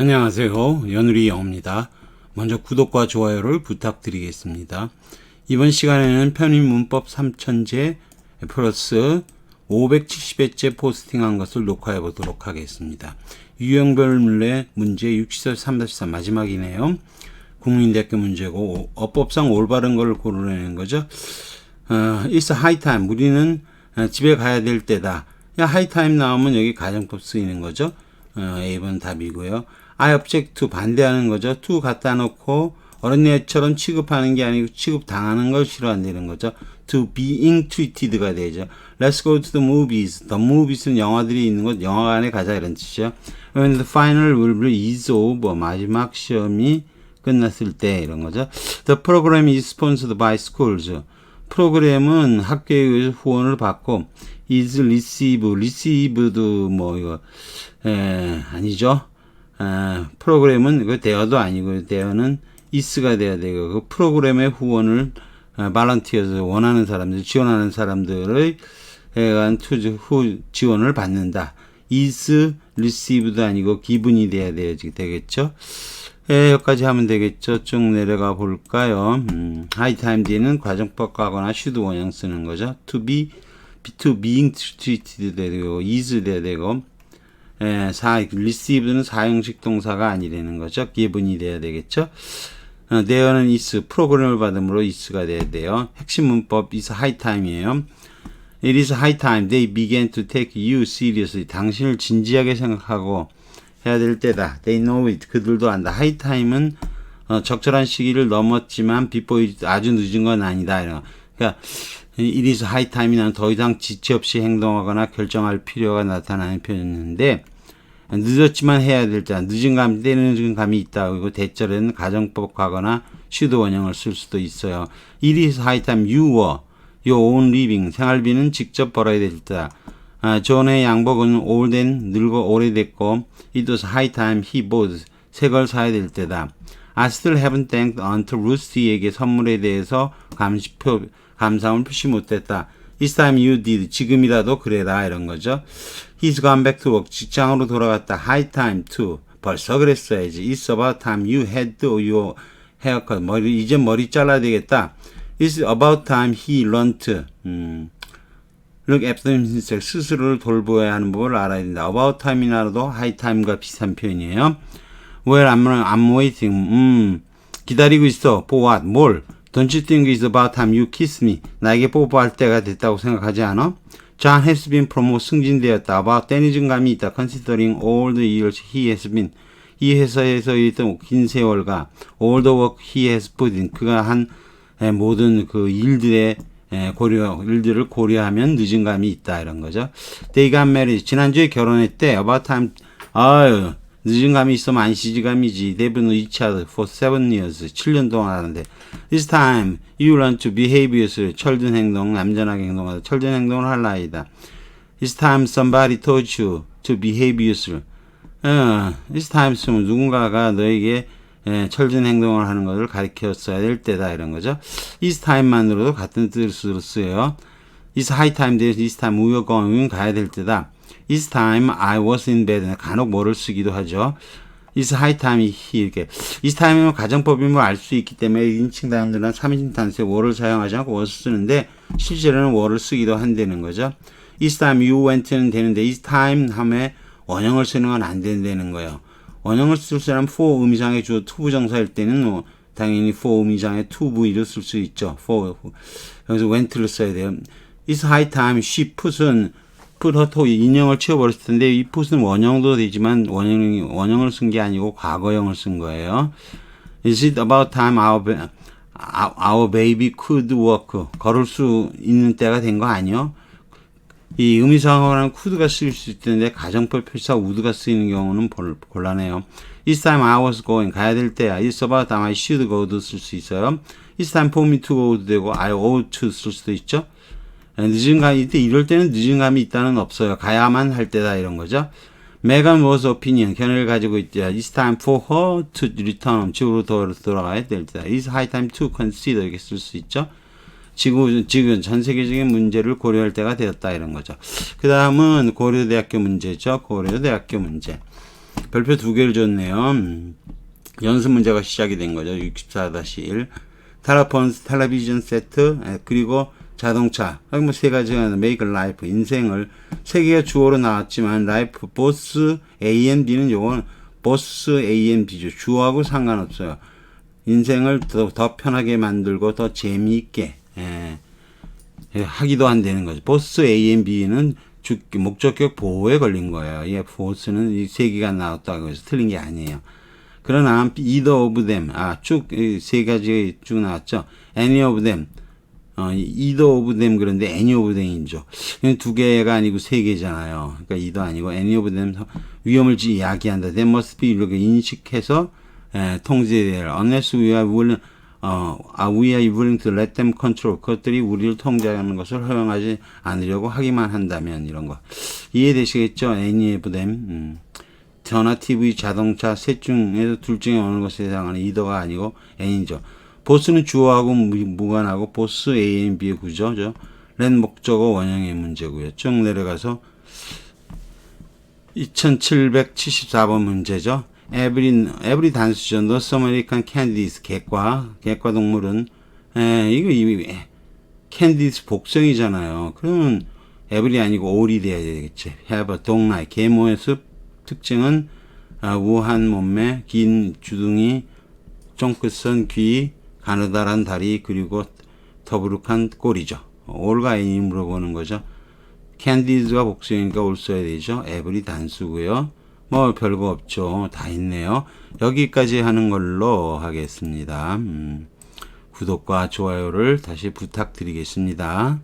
안녕하세요. 연우리 영입니다. 먼저 구독과 좋아요를 부탁드리겠습니다. 이번 시간에는 편입 문법 3000제 플러스 570회째 포스팅한 것을 녹화해 보도록 하겠습니다. 유형별 문례 문제 60설 3-3 마지막이네요. 국민대학교 문제고 어법상 올바른 걸 고르려는 거죠. 어, it's high time. 우리는 어, 집에 가야 될 때다. 야, high 나오면 여기 가정법 쓰이는 거죠. 어, A번 답이고요. I object to 반대하는 거죠. to 갖다 놓고 어린애처럼 취급하는 게 아니고 취급당하는 걸 싫어한다는 거죠. to being treated가 되죠. Let's go to the movies. The movies는 영화들이 있는 곳, 영화관에 가자 이런 뜻이죠. When the final will be is over. 마지막 시험이 끝났을 때 이런 거죠. The program is sponsored by schools. 프로그램은 학교에 의해서 후원을 받고 is receive, received도 뭐 이거 에, 아니죠. 아, 프로그램은 그 대어도 아니고 대어는 is가 돼야 되고 그 프로그램의 후원을 아, 발런티어서 원하는 사람들 지원하는 사람들의 해간 투자 후 지원을 받는다. is received도 아니고 기분이 돼야 되지 되겠죠. 예, 여기까지 하면 되겠죠. 쭉 내려가 볼까요? 음, high 뒤에는 과정법 가거나 should 원형 쓰는 거죠. to be, to being treated 되고, is 돼야 되고, 예, 사, receive는 사형식 동사가 아니라는 거죠. 기분이 돼야 되겠죠. 어, there는 is, 프로그램을 받음으로 is가 돼야 돼요. 핵심 문법 is high time이에요. It is high time they began to take you seriously. 당신을 진지하게 생각하고 해야 될 때다. They know it. 그들도 안다. high time은 어, 적절한 시기를 넘었지만 before 아주 늦은 건 아니다. 이런. 그러니까 it is high time이는 더 이상 지체 없이 행동하거나 결정할 필요가 나타나는 표현인데 늦었지만 해야 될 때, 늦은 감, 때는 감이 있다. 그리고 대절에는 가정법 가거나 should 원형을 쓸 수도 있어요. It is high time you were your own living. 생활비는 직접 벌어야 될 때다. 아, 존의 양복은 오래된, 늙어 오래됐고, it was high time he bought. 새 걸 사야 될 때다. I still haven't thanked Aunt Ruthie에게 선물에 대해서 감시표, 감사함을 표시 못했다. It's time you did. 지금이라도 그래라. 이런 거죠. He's gone back to work. 직장으로 돌아갔다. High time to. 벌써 그랬어야지. It's about time you had your haircut. 머리, 이제 머리 잘라야 되겠다. It's about time he learned. 음. look after himself. 스스로를 돌보아야 하는 법을 알아야 된다. about time이나도 high time과 비슷한 표현이에요. Well, I'm, I'm waiting. 음. 기다리고 있어. For what? 뭘? Don't you think it's about time you kiss me? 나에게 뽀뽀할 때가 됐다고 생각하지 않아? John has been promoted 승진되었다. About 때니즘 감이 있다. Considering all the years he has been. 이 회사에서 있던 긴 세월과 all the work he has put in. 그가 한 에, 모든 그 일들의 에, 고려, 일들을 고려하면 늦은 감이 있다. 이런 거죠. They got married. 지난주에 결혼했대. About time. 아유. 늦은 감이 있으면 안시지감이지. They've been each other for seven years. 7년 동안 하는데. This time, you learn to behave yourself. 철든 행동, 남전하게 행동하다. 철든 행동을 할 나이다. This time, somebody taught you to behave yourself. 어, this time 쓰면 누군가가 너에게 예, 철든 행동을 하는 것을 가르쳤어야 될 때다. 이런 거죠. This time만으로도 같은 뜻으로 쓰여요. It's high time, this time we are going, 가야 될 때다. This time I was in bed. 간혹 뭐를 쓰기도 하죠. It's high time he 이렇게. This time이면 가정법임을 알 수 있기 때문에 인칭 단어들은 3인칭 단수에 were 사용하지 않고 was 쓰는데 실제로는 were를 쓰기도 한다는 거죠. This time you went는 되는데 this time 하면 원형을 쓰는 건 안 된다는 거예요. 원형을 쓸 사람 for 의미상의 주어 투부정사일 때는 뭐 당연히 for 의미상의 to 부위를 쓸 수 있죠. for 여기서 went를 써야 돼요. It's high time she put은 put허토 인형을 치워버렸을 텐데 이 put은 원형도 되지만 원형 원형을 쓴 게 아니고 과거형을 쓴 거예요. Is it about time our, our baby could walk? 걸을 수 있는 때가 된 거 아니요? 이 의미상어랑 could가 쓰일 수 있는데 가정법 표시사 would가 쓰이는 경우는 곤란해요. This time I was going 가야 될 때야. It's about time I should go도 쓸 수 있어요. It's time for me to go도 되고 I ought to 쓸 수도 있죠. 늦은 감이 이때 이럴 때는 늦은 감이 있다는 없어요. 가야만 할 때다 이런 거죠. Megan was 견해를 가지고 있다. It's time for her to return 집으로 돌아가야 될 때다. It's high time to consider 이렇게 쓸 수 있죠. 지금 지금 전 세계적인 문제를 고려할 때가 되었다 이런 거죠. 그 다음은 고려대학교 문제죠. 고려대학교 문제. 별표 두 개를 줬네요. 음, 연습 문제가 시작이 된 거죠. 64-1. 타라폰스 텔레비전 세트, 에, 그리고 자동차. 뭐 세 가지가 make life, 인생을 세 개가 주어로 나왔지만 life, 보스 A and B는 요건 보스 A and B죠. 주어하고 상관없어요. 인생을 더, 더 편하게 만들고 더 재미있게 예, 예, 하기도 안 되는 거죠. 보스 A and B는 주, 목적격 보호에 걸린 거예요. 예, 보스는 이 세 개가 나왔다고 해서 틀린 게 아니에요. 그러나 either of them 아쭉 세 가지 쭉 나왔죠. any of them 어, either of them 그런데 of them이죠. 이건 두 개가 아니고 세 개잖아요. 그러니까 either 아니고 any of them 위험을 이야기한다. They must be 이렇게 인식해서 에, 통제될 unless we are willing 어, 아, we are willing to let them control. 그것들이 우리를 통제하는 것을 허용하지 않으려고 하기만 한다면, 이런 거. 이해되시겠죠? any of them. 음. 전화, TV, 자동차, 셋 중에서 둘 중에 어느 것에 해당하는 이더가 아니고 N이죠. 보스는 주어하고 무- 무관하고 보스 A, N, B의 구조죠. 렌 목적어 원형의 문제고요. 쭉 내려가서 2774번 문제죠. every, every 단수죠. The American candies, 객과, 객과 동물은, 에, 이거, 이, 캔디스 복성이잖아요. 그러면 every 아니고 all이 돼야 되겠지. a 동나이, 계모의 습, 특징은, 아, 우한 몸매, 긴 주둥이, 쫑긋선 귀, 가느다란 다리, 그리고 더부룩한 꼬리죠. N이 물어보는 거죠. 캔디즈가 복수니까 올 써야 되죠. 에브리 단수고요. 뭐 별거 없죠. 다 있네요. 여기까지 하는 걸로 하겠습니다. 음, 구독과 좋아요를 다시 부탁드리겠습니다.